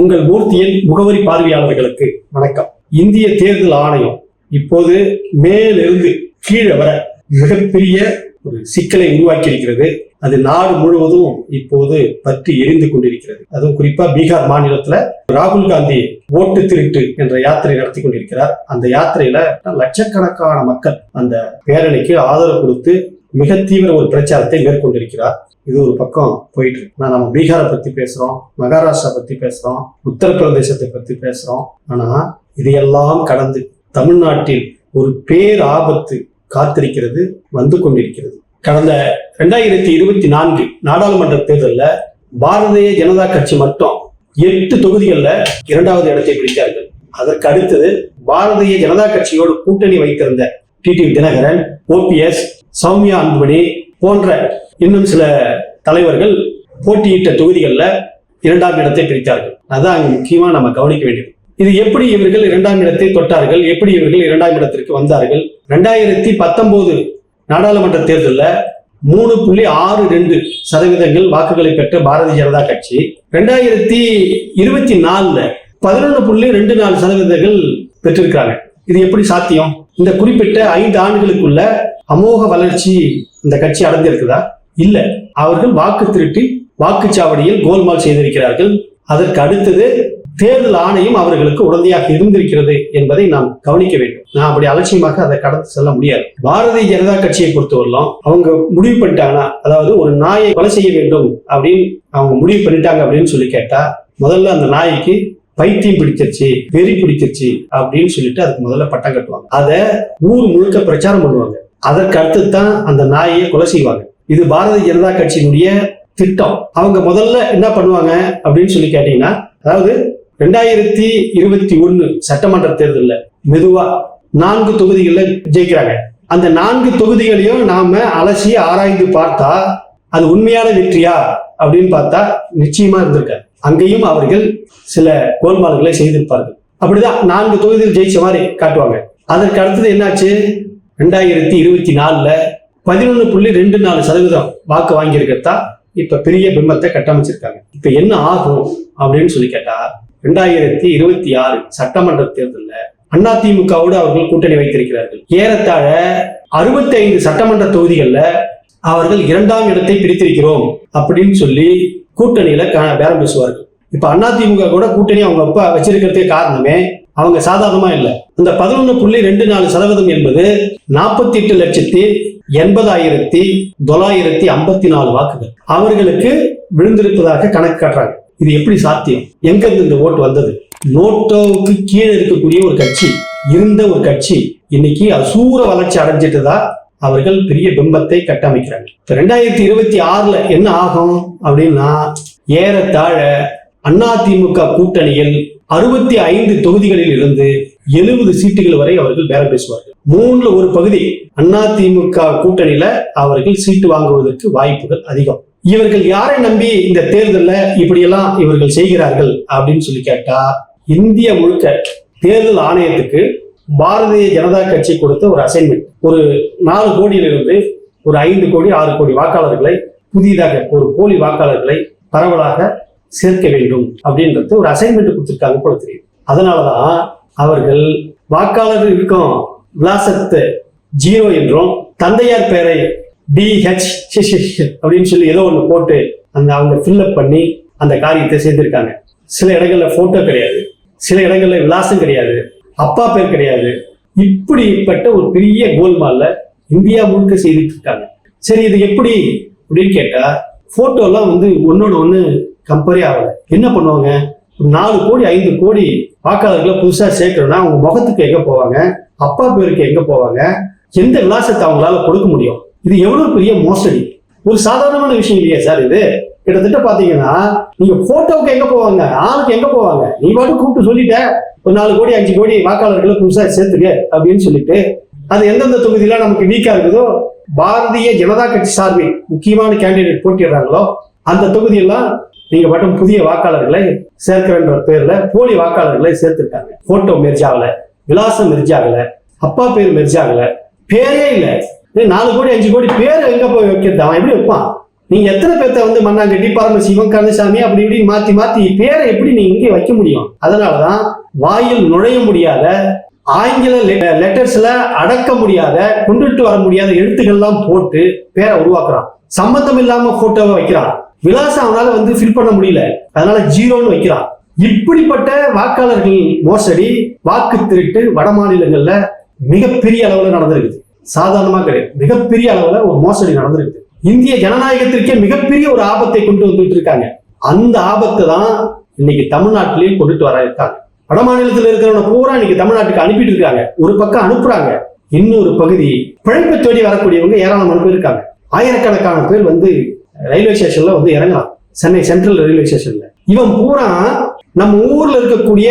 உங்கள் மூர்த்தியின் முகவரி பார்வையாளர்களுக்கு வணக்கம். இந்திய தேர்தல் ஆணையம் இப்போது மேலிருந்து கீழே வர மிகப்பெரிய ஒரு சிக்கலை உருவாக்கி இருக்கிறது அது நாடு முழுவதும் இப்போது பற்றி எரிந்து கொண்டிருக்கிறது. அதுவும் குறிப்பா பீகார் மாநிலத்துல ராகுல் காந்தி ஓட்டு திருட்டு என்ற யாத்திரை நடத்தி கொண்டிருக்கிறார். அந்த யாத்திரையில லட்சக்கணக்கான மக்கள் அந்த பேரணிக்கு ஆதரவு கொடுத்து மிக தீவிர ஒரு பிரச்சாரத்தை மேற்கொண்டிருக்கிறார். இது ஒரு பக்கம் போயிட்டு இருக்கு. ஆனா நம்ம பீகாரை பத்தி பேசுறோம் மகாராஷ்டிரா பத்தி பேசுறோம் உத்தரப்பிரதேசத்தை பத்தி பேசுறோம். ஆனா இதையெல்லாம் கடந்து தமிழ்நாட்டில் ஒரு பேர் ஆபத்து காத்திருக்கிறது வந்து கொண்டிருக்கிறது. கடந்த ரெண்டாயிரத்தி இருபத்தி நான்கு நாடாளுமன்ற தேர்தலில் பாரதிய ஜனதா கட்சி மட்டும் எட்டு தொகுதிகளில் இரண்டாவது இடத்தை பிடித்தார்கள். அதற்கு அடுத்தது பாரதிய ஜனதா கட்சியோடு கூட்டணி வைத்திருந்த டிடிவி தினகரன் ஓபிஎஸ் சௌமியா அன்புமணி போன்ற இன்னும் சில தலைவர்கள் போட்டியிட்ட தொகுதிகளில் இரண்டாம் இடத்தை பிடித்தார்கள் அதான் அங்க முக்கியமாக நம்ம கவனிக்க வேண்டியது. இது எப்படி இவர்கள் இரண்டாம் இடத்தை தொட்டார்கள்? எப்படி இவர்கள் இரண்டாம் இடத்திற்கு வந்தார்கள்? ரெண்டாயிரத்தி பத்தொன்பது நாடாளுமன்ற தேர்தலில் மூணு புள்ளி ஆறு ரெண்டு சதவீதங்கள் வாக்குகளை பெற்ற பாரதிய ஜனதா கட்சி ரெண்டாயிரத்தி இருபத்தி நாலுல பதினொன்று புள்ளி ரெண்டு நாலு சதவீதங்கள் பெற்றிருக்கிறாங்க. இது எப்படி சாத்தியம்? இந்த குறிப்பிட்ட ஐந்து ஆண்டுகளுக்குள்ள அமோக வளர்ச்சி இந்த கட்சி அடைந்திருக்குதா இல்ல. அவர்கள் வாக்கு திருட்டி வாக்குச்சாவடியில் கோல்மால் செய்திருக்கிறார்கள். அதற்கு அடுத்தது தேர்தல் ஆணையம் அவர்களுக்கு உடனடியாக இருந்திருக்கிறது என்பதை நாம் கவனிக்க வேண்டும். நான் அப்படி அலட்சியமாக அதை கடந்து செல்ல முடியாது. பாரதிய ஜனதா கட்சியை பொறுத்தவரையிலும் அவங்க முடிவு பண்ணிட்டாங்கன்னா அதாவது ஒரு நாயை கொலை செய்ய வேண்டும் அப்படின்னு அவங்க முடிவு பண்ணிட்டாங்க அப்படின்னு சொல்லி கேட்டா முதல்ல அந்த நாய்க்கு பைத்தியம் பிடிச்சிருச்சு வெறி பிடிச்சிருச்சு அப்படின்னு சொல்லிட்டு அதுக்கு முதல்ல பட்டம் கட்டுவாங்க. அதை ஊர் முழுக்க பிரச்சாரம் பண்ணுவாங்க. அதற்கு அடுத்து தான் அந்த நாயை கொலை செய்வாங்க. இது பாரதிய ஜனதா கட்சியினுடைய திட்டம். அவங்க முதல்ல என்ன பண்ணுவாங்க அப்படின்னு சொல்லி கேட்டீங்கன்னா அதாவது ரெண்டாயிரத்தி இருபத்தி ஒன்னு சட்டமன்ற தேர்தலில் மெதுவா நான்கு தொகுதிகளில் ஜெயிக்கிறாங்க. அந்த நான்கு தொகுதிகளையும் நாம அலசி ஆராய்ந்து பார்த்தா அது உண்மையான வெற்றியா அப்படின்னு பார்த்தா நிச்சயமா இருந்திருக்காரு அங்கேயும் அவர்கள் சில கோல்மால்களை செய்திருப்பார்கள். அப்படிதான் நான்கு தொகுதியில் ஜெயிச்ச மாதிரி காட்டுவாங்க. அதற்கு அடுத்தது என்னாச்சு? ரெண்டாயிரத்தி இருபத்தி நாலுல பதினொன்று புள்ளி ரெண்டு நாலு சதவீதம் வாக்கு வாங்கியிருக்கிறதா? இப்ப பெரிய பிம்பத்தை கட்டமைச்சிருக்காங்க. இப்ப என்ன ஆகும் அப்படின்னு சொல்லி கேட்டா ரெண்டாயிரத்தி இருபத்தி ஆறு சட்டமன்ற தேர்தலில் அதிமுகவோடு அவர்கள் கூட்டணி வைத்திருக்கிறார்கள். ஏறத்தாழ அறுபத்தி ஐந்து சட்டமன்ற தொகுதிகளில் அவர்கள் இரண்டாம் இடத்தை பிடித்திருக்கிறோம் அப்படின்னு சொல்லி கூட்டணியில க- பேரம் பேசுவார்கள். இப்ப அதிமுக கூட கூட்டணி அவங்க அப்ப வச்சிருக்கிறதுக்கு காரணமே அவங்க சாதாரணமா இல்லை. அந்த பதினொன்று புள்ளி ரெண்டு நாலு சதவீதம் என்பது நாற்பத்தி எட்டு லட்சத்தி எண்பதாயிரத்தி தொள்ளாயிரத்தி ஐம்பத்தி நாலு வாக்குகள். அவர்களுக்கு விழுந்திருப்பதாக கணக்கு காட்டுறாங்க. இது எப்படி சாத்தியம்? எங்கிருந்து இந்த ஓட்டு வந்தது? நோட்டோவுக்கு கீழே இருக்கக்கூடிய ஒரு கட்சி இருந்த ஒரு கட்சி இன்னைக்கு அசூர வளர்ச்சி அடைஞ்சிட்டுதா அவர்கள் பெரிய பிம்பத்தை கட்டமைக்கிறாங்க இப்ப ரெண்டாயிரத்தி இருபத்தி ஆறுல என்ன ஆகும் அப்படின்னா ஏறத்தாழ அதிமுக கூட்டணியில் அறுபத்தி ஐந்து தொகுதிகளில் இருந்து எழுபது சீட்டுகள் வரை அவர்கள் பேரம் பேசுவார்கள். மூணுல ஒரு பகுதி அதிமுக கூட்டணியில அவர்கள் சீட்டு வாங்குவதற்கு வாய்ப்புகள் அதிகம். இவர்கள் யாரை நம்பி இந்த தேர்தலில் இப்படியெல்லாம் இவர்கள் செய்கிறார்கள் அப்படின்னு சொல்லி கேட்டா இந்திய முழுக்க தேர்தல் ஆணையத்துக்கு பாரதிய ஜனதா கட்சி கொடுத்த ஒரு அசைன்மெண்ட் ஒரு நாலு கோடியிலிருந்து ஒரு ஐந்து கோடி ஆறு கோடி வாக்காளர்களை புதிதாக ஒரு போலி வாக்காளர்களை பரவலாக சேர்க்க வேண்டும் அப்படின்றது ஒரு அசைன்மெண்ட் கொடுத்திருக்காங்க போல தெரியும் அதனாலதான் அவர்கள் வாக்காளர் இருக்கும் விலாசத்தை ஜீரோ என்றும் தந்தையார் பெயரை டிஹெச் அப்படின்னு சொல்லி ஏதோ ஒன்று போட்டு அந்த அவங்க ஃபில்அப் பண்ணி அந்த காரியத்தை செய்திருக்காங்க சில இடங்கள்ல போட்டோ கிடையாது. சில இடங்கள்ல விலாசம் கிடையாது. அப்பா பேர் கிடையாது. இப்படிப்பட்ட ஒரு பெரிய கோல்மால இந்தியா முழுக்க செய்துட்டு இருக்காங்க சரி இது எப்படி அப்படின்னு கேட்டா போட்டோலாம் வந்து ஒன்னோட ஒண்ணு கம்பேரே ஆகல. என்ன பண்ணுவாங்க? ஒரு நாலு கோடி ஐந்து கோடி வாக்காளர்களை புதுசா சேர்க்கணும்னா அவங்க முகத்துக்கு எங்க போவாங்க? அப்பா பேருக்கு எங்க போவாங்க? எந்த விலாசத்தை அவங்களால கொடுக்க முடியும்? இது எவ்வளவு பெரிய மோசடி? ஒரு சாதாரணமான விஷயம் இல்லையா சார் இது? கிட்டத்தட்ட பாத்தீங்கன்னா நீங்க போட்டோவுக்கு எங்க போவாங்க? ஆளுக்கு எங்க போவாங்க? நீ பாட்டு கூப்பிட்டு சொல்லிட்ட. ஒரு நாலு கோடி அஞ்சு கோடி வாக்காளர்களை புதுசாக சேர்த்துக்க அப்படின்னு சொல்லிட்டு அது எந்தெந்த தொகுதியில நமக்கு வீக்கா இருக்குதோ பாரதிய ஜனதா கட்சி சார்பில் முக்கியமான கேண்டிடேட் போட்டிடுறாங்களோ அந்த தொகுதியெல்லாம் நீங்க மட்டும் புதிய வாக்காளர்களை சேர்க்கிறன்ற பேர்ல போலி வாக்காளர்களை சேர்த்திருக்காங்க. போட்டோ மெர்ஜ் ஆகல விலாசம் மெர்ஜ் ஆகல அப்பா பேர் மெர்ஜ் ஆகல பேரே இல்லை. நாலு கோடி அஞ்சு கோடி பேர் எங்க போய் வைக்கிறது? அவன் எப்படி வைப்பான்? நீங்க எத்தனை பேர்த்த வந்து மண்ணாங்கட்டி பரமசிவம் கந்தசாமி அப்படி இப்படி மாத்தி மாத்தி பேரை எப்படி நீங்க இங்கே வைக்க முடியும்? அதனாலதான் வாயில் நுழைய முடியாத ஆங்கில லெட்டர்ஸ்ல அடக்க முடியாத கொண்டுட்டு வர முடியாத எழுத்துக்கள்லாம் போட்டு பேரை உருவாக்குறான். சம்பந்தம் இல்லாம போட்டோவை வைக்கிறான். விலாசம் அவனால வந்து ஃபில் பண்ண முடியல. அதனால ஜீரோன்னு வைக்கிறான். இப்படிப்பட்ட வாக்காளர்கள் மோசடி வாக்கு திருட்டு வட மாநிலங்கள்ல மிகப்பெரிய அளவுல நடந்திருக்குது. சாதாரணமா கிடையாது. மிகப்பெரிய அளவுல ஒரு மோசடி நடந்திருக்கு. இந்திய ஜனநாயகத்திற்கே மிகப்பெரிய ஒரு ஆபத்தை கொண்டு வந்துட்டு இருக்காங்க. அந்த ஆபத்தை தான் இன்னைக்கு தமிழ்நாட்டிலையும் கொண்டுட்டு வர இருக்காங்க. வட மாநிலத்தில் இருக்கிறவங்க பூரா இன்னைக்கு தமிழ்நாட்டுக்கு அனுப்பிட்டு இருக்காங்க ஒரு பக்கம் அனுப்புறாங்க. இன்னொரு பகுதி பிழைப்பு தேடி வரக்கூடியவங்க ஏராளமான பேர் இருக்காங்க. ஆயிரக்கணக்கான பேர் வந்து ரயில்வே ஸ்டேஷன்ல வந்து இறங்கலாம். சென்னை சென்ட்ரல் ரயில்வே ஸ்டேஷன்ல. இவன் பூரா நம்ம ஊர்ல இருக்கக்கூடிய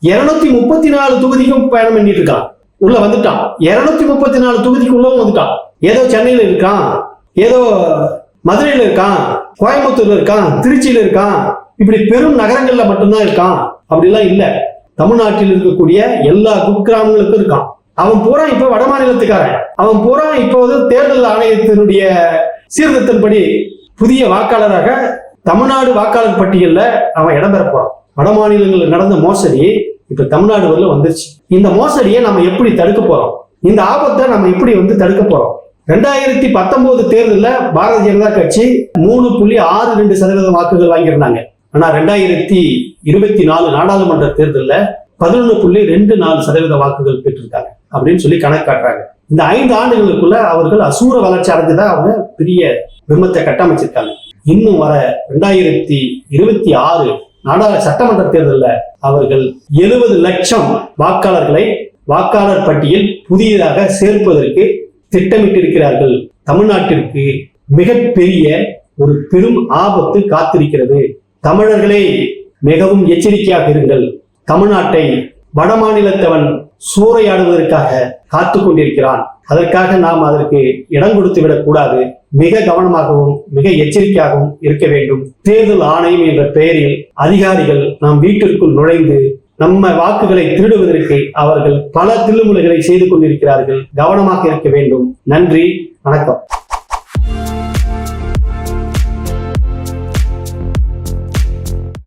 இருநூத்தி முப்பத்தி நாலு தொகுதிக்கும் பயணம் பண்ணிட்டு இருக்கான் உள்ள வந்துட்டான். இருநூத்தி முப்பத்தி நாலு தொகுதிக்கு உள்ளவும் வந்துட்டான். ஏதோ சென்னையில இருக்கான். ஏதோ மதுரையில இருக்கான். கோயம்புத்தூர்ல இருக்கான். திருச்சியில இருக்கான். இப்படி பெரும் நகரங்கள்ல மட்டும்தான் இருக்கான். அப்படிலாம் இல்லை. தமிழ்நாட்டில் இருக்கக்கூடிய எல்லா குக்கிராமங்களுக்கும் இருக்கான். அவன் பூரா இப்ப வட மாநிலத்துக்காரன். அவன் பூரா இப்போது தேர்தல் ஆணையத்தினுடைய சீர்திருத்தன்படி புதிய வாக்காளராக தமிழ்நாடு வாக்காளர் பட்டியலில் அவன் இடம்பெற போறான். வட மாநிலங்களில் நடந்த மோசடி இப்ப தமிழ்நாடு வரல வந்துருச்சு. இந்த மோசடியை நம்ம எப்படி தடுக்க போறோம்? இந்த ஆபத்தை நம்ம எப்படி வந்து தடுக்க போறோம்? ரெண்டாயிரத்தி பத்தொன்பது தேர்தலில் பாரதிய ஜனதா கட்சி மூணு புள்ளி ஆறு ரெண்டு சதவீத வாக்குகள் வாங்கியிருந்தாங்க. ஆனா ரெண்டாயிரத்தி இருபத்தி நாலு நாடாளுமன்ற தேர்தலில் பதினொன்று புள்ளி ரெண்டு நாலு சதவீத வாக்குகள் பெற்றிருக்காங்க அப்படின்னு சொல்லி கணக்கு காட்டுறாங்க. இந்த ஐந்து ஆண்டுகளுக்குள்ள அவர்கள் அசூர வளர்ச்சி அடைஞ்சுதான் அவங்க பெரிய பிம்பத்தை கட்டமைச்சிருக்காங்க. இன்னும் வர ரெண்டாயிரத்தி இருபத்தி ஆறு நாடா சட்டமன்ற தேர்தலில் அவர்கள் எழுபது லட்சம் வாக்காளர்களை வாக்காளர் பட்டியல் புதியதாக சேர்ப்பதற்கு திட்டமிட்டிருக்கிறார்கள். தமிழ்நாட்டிற்கு மிகப்பெரிய ஒரு பெரும் ஆபத்து காத்திருக்கிறது. தமிழர்களே மிகவும் எச்சரிக்கையாக இருங்கள். தமிழ்நாட்டை வடமாநிலத்தவன் சூறையாடுவதற்காக காத்து கொண்டிருக்கிறான். அதற்காக நாம் அதற்கு இடம் கொடுத்து விடக்கூடாது மிக கவனமாகவும் மிக எச்சரிக்கையாகவும் இருக்க வேண்டும். தேர்தல் ஆணையம் என்ற பெயரில் அதிகாரிகள் நம் வீட்டிற்குள் நுழைந்து நம்ம வாக்குகளை திருடுவதற்கு அவர்கள் பல தில்லுமுலைகளை செய்து கொண்டிருக்கிறார்கள். கவனமாக இருக்க வேண்டும். நன்றி வணக்கம்.